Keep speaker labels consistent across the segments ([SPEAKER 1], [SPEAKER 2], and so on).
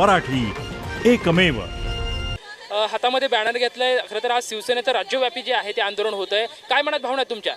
[SPEAKER 1] मराठी एकमेव.
[SPEAKER 2] हातामध्ये बॅनर घेतलंय. खरं तर आज शिवसेनेचं राज्यव्यापी जे आहे ते आंदोलन होत आहे काय म्हणत भावना तुमच्या?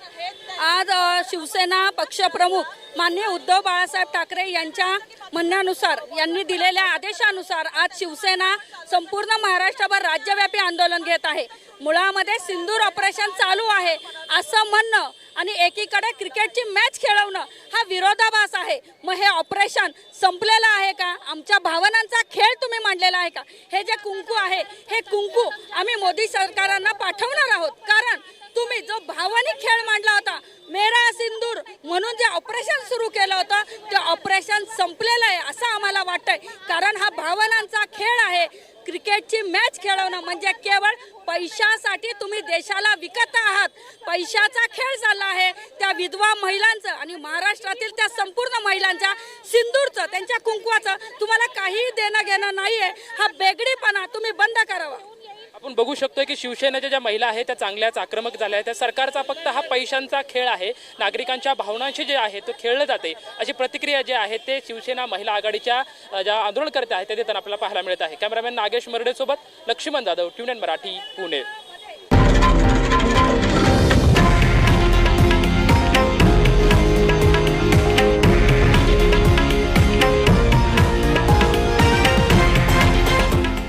[SPEAKER 3] आज शिवसेना पक्षप्रमुख माननीय उद्धव बाळासाहेब ठाकरे यांच्या म्हणण्यानुसार यांनी दिलेल्या आदेशानुसार आज शिवसेना संपूर्ण महाराष्ट्रभर राज्यव्यापी आंदोलन घेत आहे. मुळामध्ये सिंदूर ऑपरेशन चालू आहे असं म्हणणं आणि एकीकडे क्रिकेटची मॅच खेळवणं विरोधाभास आहे. मग हे ऑपरेशन संपलेलं आहे का? आमच्या भावनांचा खेळ तुम्ही मांडलेला आहे का? हे जे कुंकू आहे हे कुंकू आम्ही मोदी सरकारांना पाठवणार आहोत. कारण तुम्ही जो भावनिक खेळ मांडला होता मेरा सिंदूर म्हणून जे ऑपरेशन सुरू केलं होतं ते ऑपरेशन संपलेलं आहे असं आम्हाला वाटतंय. कारण हा भावनांचा खेळ आहे. क्रिकेटची मॅच खेळवणं म्हणजे केवळ पैशासाठी तुम्ही देशाला विकत आहात. पैशाचा खेळ चालला आहे. विधवा महिलांचं आणि महाराष्ट्रातील त्या संपूर्ण महिलांच्या सिंदूरचं त्यांच्या कुंकवाचं तुम्हाला काही देणं घेणं नाहीये. हा बेगडीपणा तुम्ही बंद करावा.
[SPEAKER 2] आपण बघू शकतोय की शिवसेनेच्या ज्या महिला आहेत त्या चांगल्याच आक्रमक झाल्या आहेत. त्या सरकारचा फक्त हा पैशांचा खेळ आहे. नागरिकांच्या भावनांशी जे आहे तो खेळलं जाते. अशी प्रतिक्रिया जे आहे ते शिवसेना महिला आघाडीच्या ज्या आंदोलनकर्त्या आहेत त्या देताना आपल्याला पाहायला मिळत आहे. कॅमेरामॅन नागेश मर्डेसोबत लक्ष्मण जाधव ट्युन मराठी पुणे.